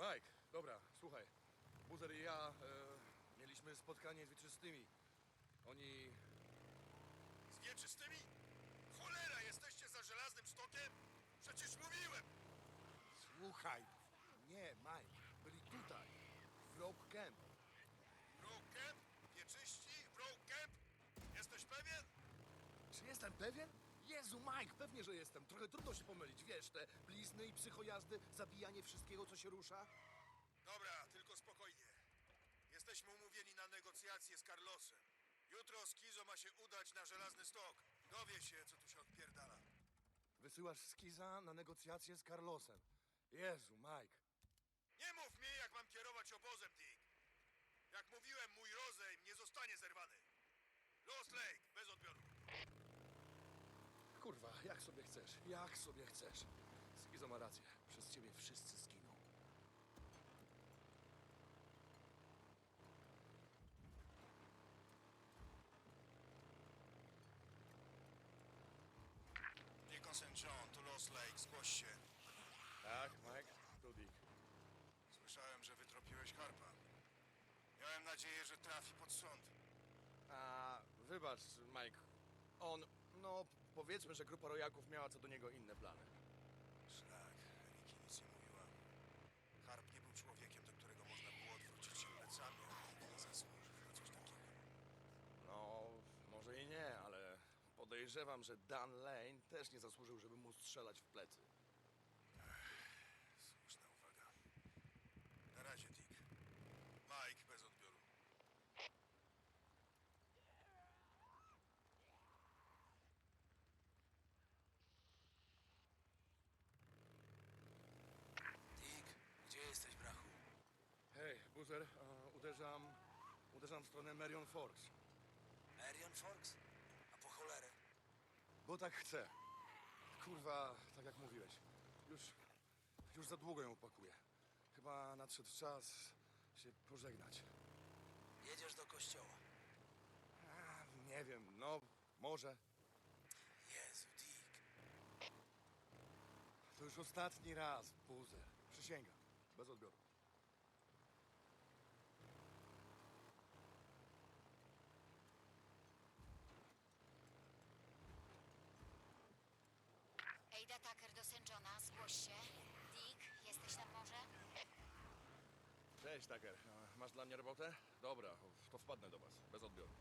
Mike, dobra, słuchaj. Buzer i ja e, mieliśmy spotkanie z wieczystymi. Oni... Z wieczystymi? Cholera, jesteście za żelaznym stokiem? Przecież mówiłem! Słuchaj! Nie, Mike, byli tutaj. W Rock Camp. Rogue Camp? Wieczyści? Rogue Camp? Jesteś pewien? Czy jestem pewien? Jezu, Mike, pewnie, że jestem. Trochę trudno się pomylić, wiesz, te blizny i psychojazdy, zabijanie wszystkiego, co się rusza. Dobra, tylko spokojnie. Jesteśmy umówieni na negocjacje z Carlosem. Jutro Skizo ma się udać na żelazny stok. Dowie się, co tu się odpierdala. Wysyłasz skiza na negocjacje z Carlosem. Jezu, Mike. Nie mów mi, jak mam kierować obozem, Dick. Jak mówiłem, mój rozejm nie zostanie zerwany. Lost Lake, bez odbioru. Kurwa, jak sobie chcesz, jak sobie chcesz. Skizo ma rację, przez ciebie wszyscy zginą. St. John, tu Lost Lake, zgłoś się. Tak, Mike? Tu Dick. Słyszałem, że wytropiłeś Harpa. Miałem nadzieję, że trafi pod sąd. A, wybacz, Mike. On, no, powiedzmy, że grupa rojaków miała co do niego inne plany. Szlak, Riki nic nie mówiła. Harp nie był człowiekiem, do którego można było odwrócić się plecami, a nie zasłużył na coś takiego. No, może i nie, ale podejrzewam, że Dan Lane też nie zasłużył, żeby mu strzelać w plecy. Słuszna uwaga. Na razie, Dick. Mike bez odbioru. Dick, gdzie jesteś, brachu? Uderzam, uderzam w stronę Marion Forks. Marion Forks? A po cholerę? Bo tak chcę. Kurwa, tak jak mówiłeś. Już, już za długo ją pakuję. Chyba nadszedł czas się pożegnać. Jedziesz do kościoła. A, nie wiem, no, może. Jezu, Dick. To już ostatni raz, Buzer. Przysięgam. Bez odbioru. Johna, zgłoś się. Dick, jesteś? Cześć, Tucker. Masz dla mnie robotę? Dobra, to wpadnę do was. Bez odbioru.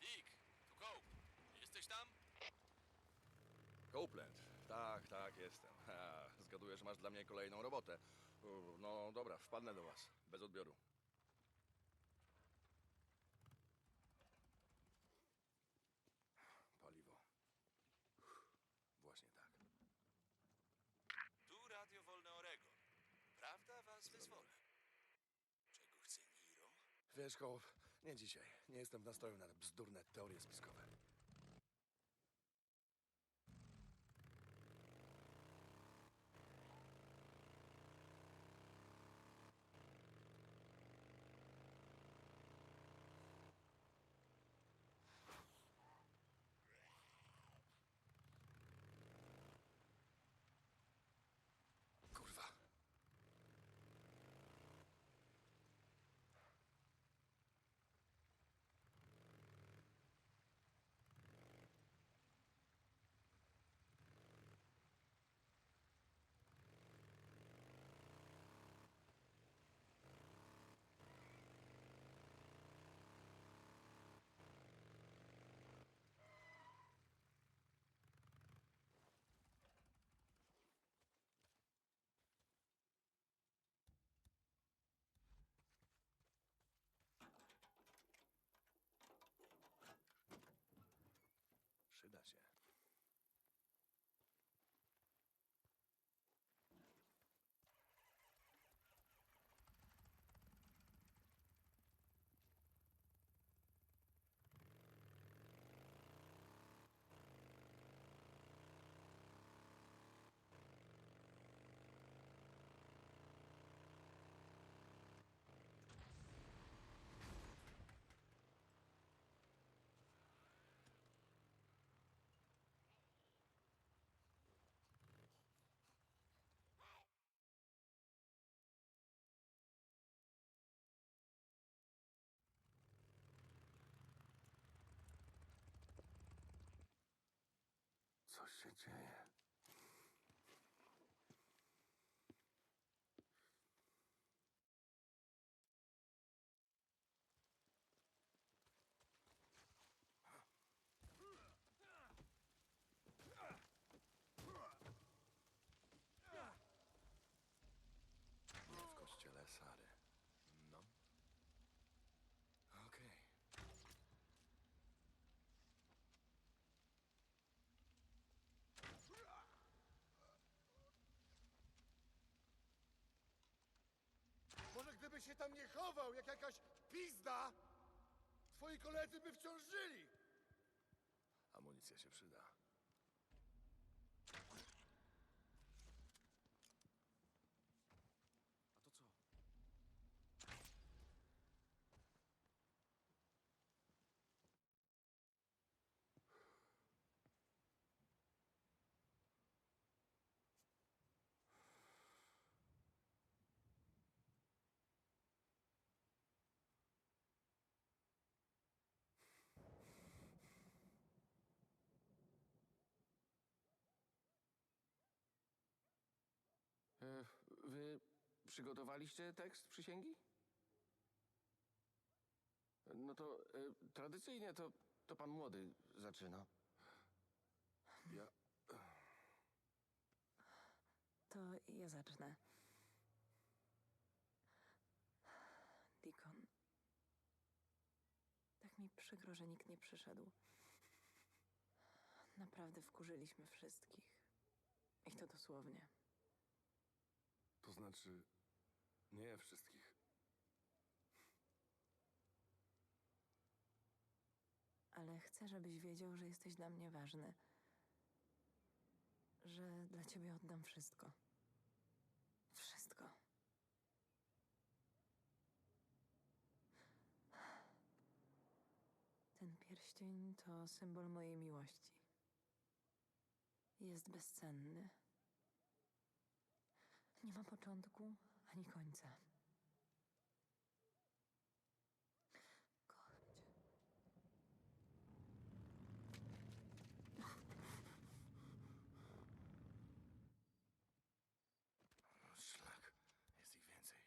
Dick, tu Cope. Jesteś tam? Copeland. Tak, tak, jestem. Ha, zgaduję, że masz dla mnie kolejną robotę. No dobra, wpadnę do was. Bez odbioru. Paliwo. Właśnie tak. Tu Radio Wolne Oregon. Prawda was wyzwoli. Czego chce Niro? Wiesz, Hope, nie dzisiaj. Nie jestem w nastroju na bzdurne teorie spiskowe. Przyda się. Co się dzieje? W kościele Sary. No. Okej. Może gdyby się tam nie chował, jak jakaś pizda, twoi koledzy by wciąż żyli. Amunicja się przyda. A to co? E, Wy przygotowaliście tekst przysięgi? No to e, tradycyjnie to, to pan młody zaczyna. Ja... To ja zacznę. Deacon. Tak mi przykro, że nikt nie przyszedł. Naprawdę wkurzyliśmy wszystkich. I to dosłownie. To znaczy... Nie wszystkich. Ale chcę, żebyś wiedział, że jesteś dla mnie ważny. Że dla ciebie oddam wszystko. Wszystko. Ten pierścień to symbol mojej miłości. Jest bezcenny. Nie ma początku ani końca. Kocham cię. Szlak. Jest ich więcej.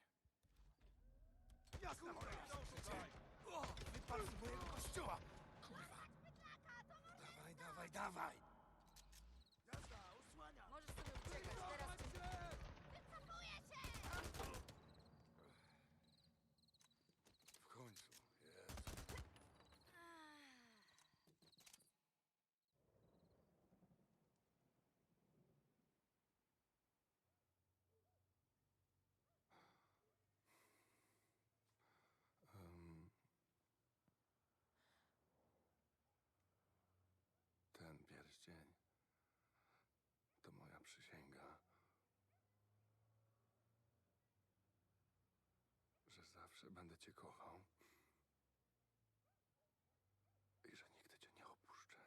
Jasna moja Wypal z mojego kościoła! Kurwa! Dawaj, dawaj, dawaj! Możesz sobie uciekać, teraz W końcu. Jest. Em. Ten pierścień to moja przysięga, że zawsze będę cię kochał i że nigdy cię nie opuszczę.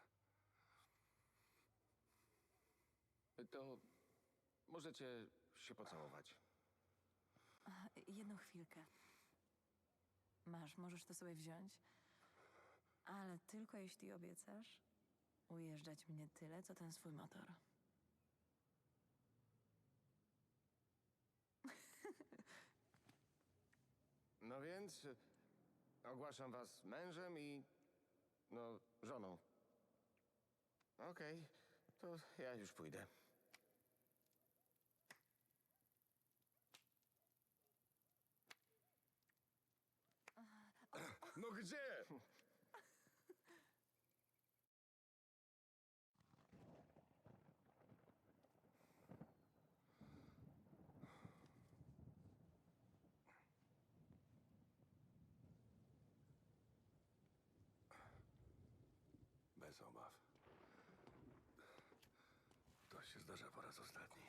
To możecie się pocałować. Jedną chwilkę. Masz, możesz to sobie wziąć. Ale tylko jeśli obiecasz ujeżdżać mnie tyle, co ten swój motor. No więc e, ogłaszam was mężem i no żoną. Okej, to ja już pójdę. No gdzie? Bez obaw. To się zdarza po raz ostatni.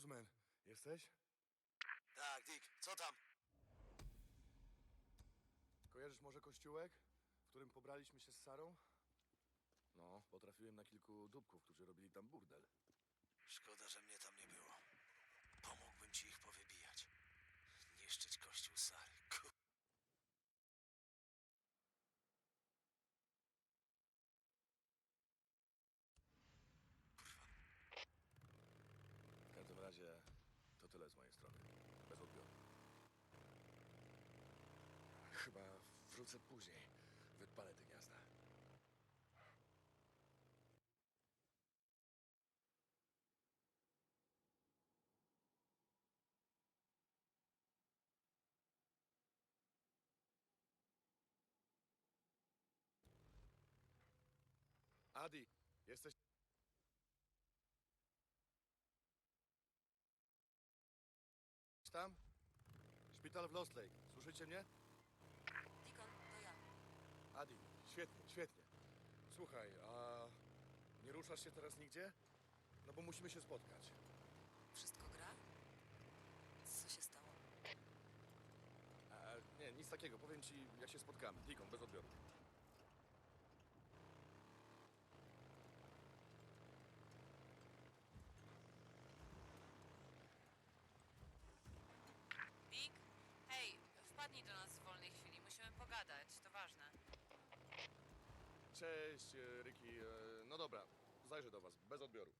Guzman, jesteś? Tak, Dick, co tam? Kojarzysz może kościółek, w którym pobraliśmy się z Sarą? No, potrafiłem na kilku dupków, którzy robili tam burdel. Szkoda, że mnie tam nie było. Pomógłbym ci ich powybijać. Niszczyć kościół Sary. Ku... W każdym razie to tyle z mojej strony. Bez odbioru. Chyba wrócę później. Wypalę te gniazda. Adi, jesteś... tam? Szpital w Lost Lake. Słyszycie mnie? Adi, świetnie, świetnie. Słuchaj, a nie ruszasz się teraz nigdzie? No bo musimy się spotkać. Wszystko gra? Co się stało? A, nie, nic takiego. Powiem ci, jak się spotkamy. Dikon, bez odbioru. Dick? Hej, wpadnij do nas w wolnej chwili. Musimy pogadać, to ważne. Cześć, e, Ricky. E, No dobra, zajrzę do was. Bez odbioru.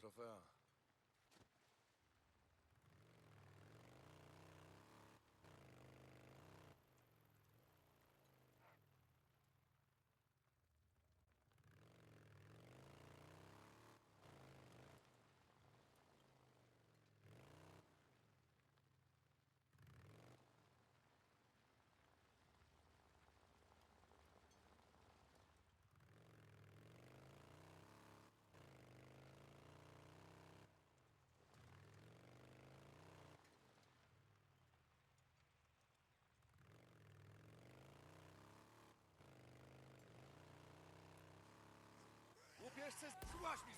Trofea. Złaś mi